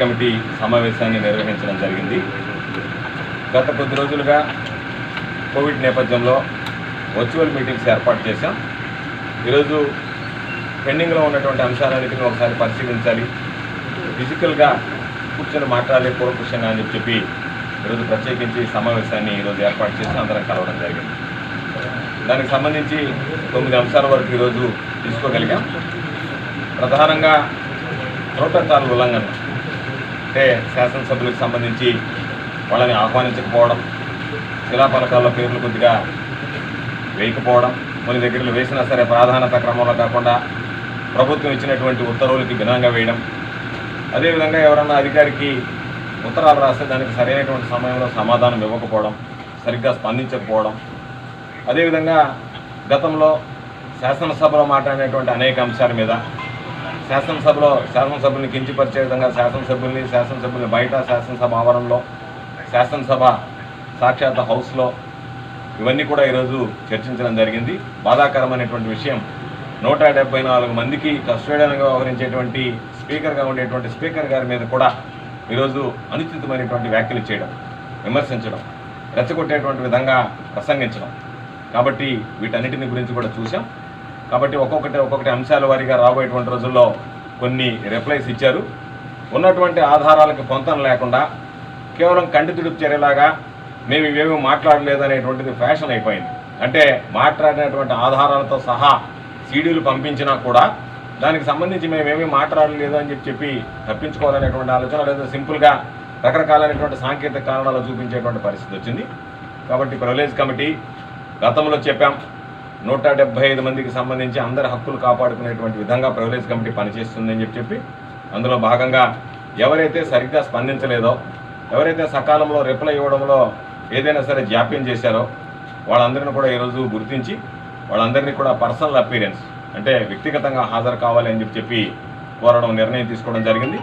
Committee సమావేశాన్ని నిర్వహించడం జరిగింది. గత కొద్ది రోజులుగా కోవిడ్ నేపథ్యంలో వర్చువల్ మీటింగ్స్ ఏర్పాటు చేశాం. ఈరోజు పెండింగ్లో ఉన్నటువంటి అంశాలన్నింటినీ ఒకసారి పరిశీలించాలి. ఫిజికల్గా కూర్చొని మాట్లాడే పూర్వపక్షంగా అని చెప్పి ఈరోజు ప్రత్యేకించి సమావేశాన్ని ఈరోజు ఏర్పాటు చేసి అందరం కలవడం జరిగింది. దానికి సంబంధించి తొమ్మిది అంశాల వరకు ఈరోజు తీసుకోగలిగాం. ప్రధానంగా ప్రోటోకాల్ ఉల్లంఘన. అంటే శాసనసభ్యులకు సంబంధించి వాళ్ళని ఆహ్వానించకపోవడం శిలాఫలకాల్లో పేర్లు కొద్దిగా వేయకపోవడం కొన్ని దగ్గరలో వేసినా సరే ప్రాధాన్యత క్రమంలో కాకుండా ప్రభుత్వం ఇచ్చినటువంటి ఉత్తర్వులకి భిన్నంగా వేయడం. అదేవిధంగా ఎవరన్నా అధికారికి ఉత్తరాలు రాస్తే దానికి సరైనటువంటి సమయంలో సమాధానం ఇవ్వకపోవడం సరిగ్గా స్పందించకపోవడం. అదేవిధంగా గతంలో శాసనసభలో మాట్లాడినటువంటి అనేక అంశాల మీద శాసనసభలో శాసనసభ్యుని కించపరిచే విధంగా శాసనసభ్యుల్ని శాసనసభ్యుల్ని బయట శాసనసభ ఆవరణలో శాసనసభ సాక్షాత్ హౌస్లో ఇవన్నీ కూడా ఈరోజు చర్చించడం జరిగింది. బాధాకరమైనటువంటి విషయం. నూట డెబ్బై నాలుగు మందికి కస్టోడియన్గా వ్యవహరించేటువంటి స్పీకర్గా ఉండేటువంటి స్పీకర్ గారి మీద కూడా ఈరోజు అనుచితమైనటువంటి వ్యాఖ్యలు చేయడం విమర్శించడం రెచ్చగొట్టేటువంటి విధంగా ప్రసంగించడం. కాబట్టి వీటన్నిటిని గురించి కూడా చూసాం కాబట్టి ఒక్కొక్కటి ఒక్కొక్కటి అంశాల వారీగా రాబోయేటువంటి రోజుల్లో కొన్ని రిప్లైస్ ఇచ్చారు. ఉన్నటువంటి ఆధారాలకు పొంతం లేకుండా కేవలం కంటి తుడుపు చర్యలాగా మేము ఇవేమీ మాట్లాడలేదు అనేటువంటిది ఫ్యాషన్ అయిపోయింది. అంటే మాట్లాడినటువంటి ఆధారాలతో సహా సీడీలు పంపించినా కూడా దానికి సంబంధించి మేమేమీ మాట్లాడలేదు అని చెప్పి చెప్పి తప్పించుకోవాలనేటువంటి ఆలోచన లేదా సింపుల్గా రకరకాలైనటువంటి సాంకేతిక కారణాలు చూపించేటువంటి పరిస్థితి వచ్చింది. కాబట్టి ప్రివిలేజ్ కమిటీ గతంలో చెప్పాం నూట డెబ్బై ఐదు మందికి సంబంధించి అందరి హక్కులు కాపాడుకునేటువంటి విధంగా ప్రివిలేజ్ కమిటీ పనిచేస్తుందని చెప్పి చెప్పి అందులో భాగంగా ఎవరైతే సరిగ్గా స్పందించలేదో ఎవరైతే సకాలంలో రిప్లై ఇవ్వడంలో ఏదైనా సరే జాప్యం చేశారో వాళ్ళందరిని కూడా ఈరోజు గుర్తించి వాళ్ళందరినీ కూడా పర్సనల్ అపీరెన్స్ అంటే వ్యక్తిగతంగా హాజరు కావాలి అని చెప్పి చెప్పి కోరడం నిర్ణయం తీసుకోవడం జరిగింది.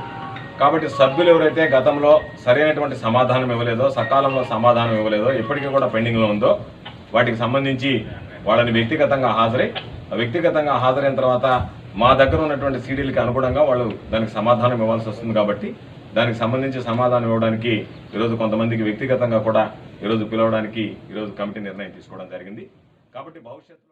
కాబట్టి సభ్యులు ఎవరైతే గతంలో సరైనటువంటి సమాధానం ఇవ్వలేదో సకాలంలో సమాధానం ఇవ్వలేదో ఇప్పటికీ కూడా పెండింగ్లో ఉందో వాటికి సంబంధించి వాళ్ళని వ్యక్తిగతంగా హాజరై ఆ వ్యక్తిగతంగా హాజరైన తర్వాత మా దగ్గర ఉన్నటువంటి సీడీలకి అనుగుణంగా వాళ్ళు దానికి సమాధానం ఇవ్వాల్సి వస్తుంది కాబట్టి దానికి సంబంధించి సమాధానం ఇవ్వడానికి ఈరోజు కొంతమందికి వ్యక్తిగతంగా కూడా ఈరోజు పిలవడానికి ఈరోజు కమిటీ నిర్ణయం తీసుకోవడం జరిగింది. కాబట్టి భవిష్యత్తులో